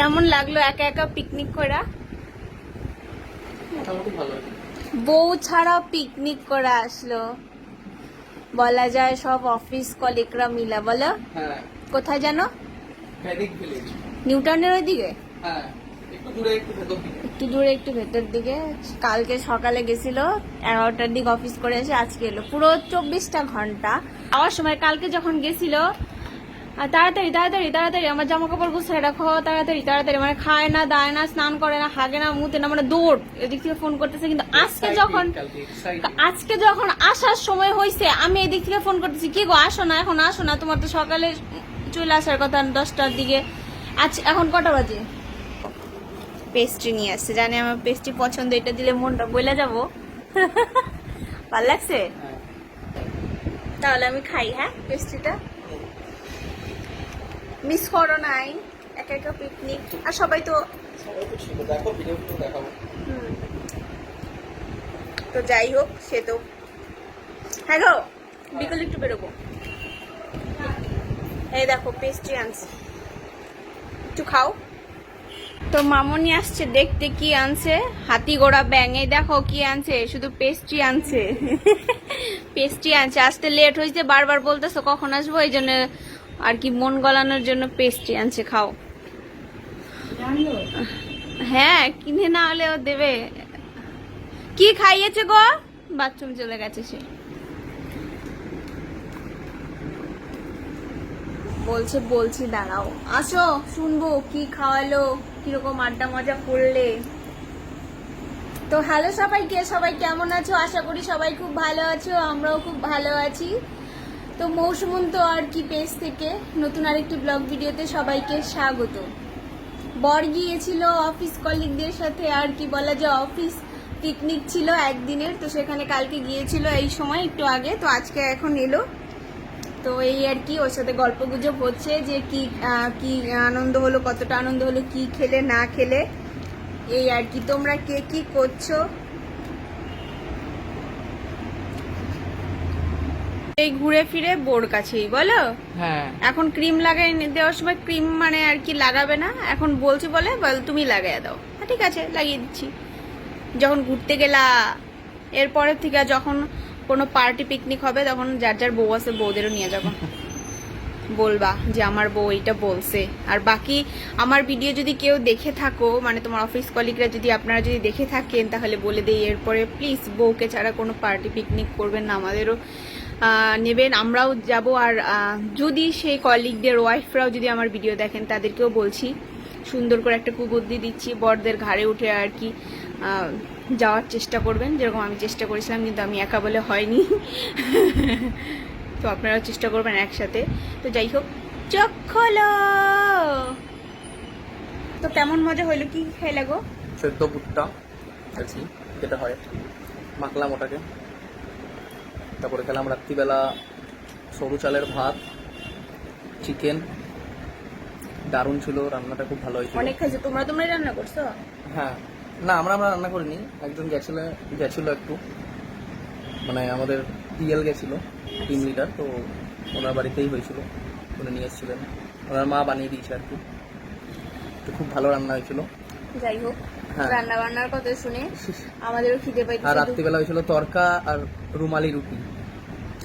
কেমন লাগল একা একা পিকনিক করা? বউ ছাড়া পিকনিক করা আসলো। বলা যায় সব অফিস কলিগরা মিলা বলো। হ্যাঁ। কোথায় জানো? নিউটনের ওইদিকে? হ্যাঁ দিকে। একটু দূরে একটু ভেতর দিকে। কালকে সকালে গেছিল এগারোটার দিকে অফিস করে এসে আজকে এলো। পুরো চব্বিশটা ঘণ্টা। আওয়ার সময় কালকে যখন গেছিল তাড়াতাড়ি তাড়াতাড়ি তাড়াতাড়ি আমার জামা কাপড় গুছিয়ে রাখো তাড়াতাড়ি তাড়াতাড়ি। মানে খায় না দায় না স্নান করে না হাগে না মুতে না মানে দৌড়। এদিক থেকে ফোন করতেছে কিন্তু আজকে যখন আজকে যখন আসার সময় হয়েছে আমি এদিক থেকে ফোন করতেছি কি গো আসো না এখন আসো না তোমার তো সকালে চলে আসার কথা দশটার দিকে। আজ এখন কটা বাজে? পেস্ট্রি নিয়ে আসছে জানি আমার পেস্ট্রি পছন্দ এটা দিলে মনটা বলে যাব। ভালো লাগছে? হ্যাঁ। তাহলে আমি খাই হ্যাঁ পেস্ট্রিটা মিস করো নাই একা একা পিকনিক আর সবাই তো সবাই তো ছিল দেখো ভিডিওগুলো দেখাবো। তো যাই হোক সে তো হ্যাঁ গো বিকেল একটু বেরোবো। এই দেখো পেস্ট্রি আনছে। একটু খাও। তো মামনি আসছে দেখতে কি আনছে? হাতি গোড়া ব্যাং এই দেখো কি আনছে শুধু পেস্ট্রি আনছে। পেস্ট্রি আনছে আসতে লেট হয়েছে বারবার বলতেছো কখন আসব এই জন্য আর কি, মন গলানোর জন্য পেস্ট্রি আনছে, খাও। হ্যাঁ কিনে না হলেও দেবে। কি খাইয়েছে গো? বাথরুম চলে গেছে সে। বলছে, বলছি, দাঁড়াও। আসো, শুনব, কি খাওয়ালো, কীরকম আড্ডা মজা করলে। তো হ্যালো সবাইকে, সবাই কেমন আছো? আশা করি সবাই খুব ভালো আছো, আমরাও খুব ভালো আছি। তো মৌসুমন্ত আর কি পেজ থেকে নতুন আরেকটি ব্লগ ভিডিওতে সবাইকে স্বাগত। বর গিয়েছিল অফিস কলিগদের সাথে, আর কি বলা যায় অফিস পিকনিক ছিল একদিনের, তো সেখানে কালকে গিয়েছিল এই সময় একটু আগে, তো আজকে এখন এলো। তো এই আর কি, ওর সাথে গল্প গুজব হচ্ছে যে কি কি আনন্দ হলো, কতটা আনন্দ হলো, কি খেলে, না খেলে। এই আর কি, তোমরা কে কি করছ? এই ঘুরে ফিরে বোর কাছেই বলো? হ্যাঁ। এখন ক্রিম লাগাই দেওয়ার সময় ক্রিম মানে আর কি লাগাবে না? এখন বলছি বলে বল তুমি লাগাই দাও। হ্যাঁ, ঠিক আছে লাগিয়ে দিচ্ছি। যখন ঘুরতে গেলা এরপরের থেকে যখন কোনো পার্টি পিকনিক হবে তখন যার যার বউ আছে বউদেরও নিয়ে যাব। বলবা যে আমার বউ এইটা বলছে। আর বাকি আমার ভিডিও যদি কেউ দেখে থাকো মানে তোমার অফিস কলিগরা যদি আপনারা যদি দেখে থাকেন, তাহলে বলে দিই এরপরে প্লিজ বউকে ছাড়া কোনো পার্টি পিকনিক করবেন না, আমাদেরও নেবেন। আমরাও যাব আর যদি সেই কলিগদের ওয়াইফরাও যদি আমার ভিডিও দেখেন, তাদেরকেও বলছি, সুন্দর করে একটা কুবুদ্ধি দিচ্ছি, বরদের ঘাড়ে উঠে আর কি যাওয়ার চেষ্টা করবেন। যেরকম আমি চেষ্টা করেছিলাম, কিন্তু আমি একা বলে হয়নি। তো আপনারাও চেষ্টা করবেন একসাথে। তো যাই হোক চোখ খোলো। তো কেমন মজা হইল? কি খাইলা গো? সেদ্ধ ভুট্টা কি যেটা হয়। মাখলাম ওটাকে। তারপরে খেলাম রাত্রিবেলা সরু চালের ভাত চিকেন দারুণ ছিল রান্নাটা খুব ভালো হয়েছিল। অনেক খাইছো? তোমরা তোমরাই রান্না করছ? হ্যাঁ। না আমরা আমরা রান্না করিনি। একজন গেছিল গেছিল একটু। মানে আমাদের টিএল গেছিল টিম লিডার তো ওনার বাড়িতেই হয়েছিল উনি নিয়ে এসেছিলেন। ওনার মা বানিয়ে দিয়েছে আর কি। তো খুব ভালো রান্না হয়েছিল। যাই হোক হ্যাঁ। রান্না বান্নার কথা শুনে আমাদেরও খিদে আর রাত্রিবেলা হয়েছিল তরকা আর রুমালি রুটি।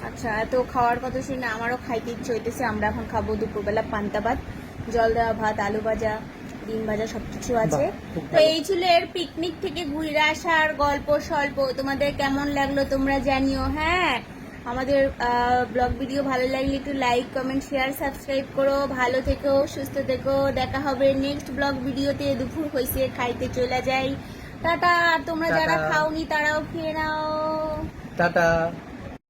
আচ্ছা এত খাওয়ার কথা শুনে আমারও খাইতে ইচ্ছে হইতেছে। আমরা এখন খাব দুপুরবেলা পান্তা ভাত জল দেওয়া ভাত আলু ভাজা ডিম ভাজা সবকিছু আছে। তো এই ছিল এর পিকনিক থেকে ঘুরে আসার গল্প স্বল্প। তোমাদের কেমন লাগল তোমরা জানিও হ্যাঁ? আমাদের ব্লগ ভিডিও ভালো লাগলে একটু লাইক কমেন্ট শেয়ার সাবস্ক্রাইব করো। ভালো থেকো সুস্থ থেকো। দেখা হবে নেক্সট ব্লগ ভিডিওতে দুপুর হয়েছে খাইতে চলে যাই। টাটা। আর তোমরা যারা খাওনি তারাও খেয়ে নাও। টাটা।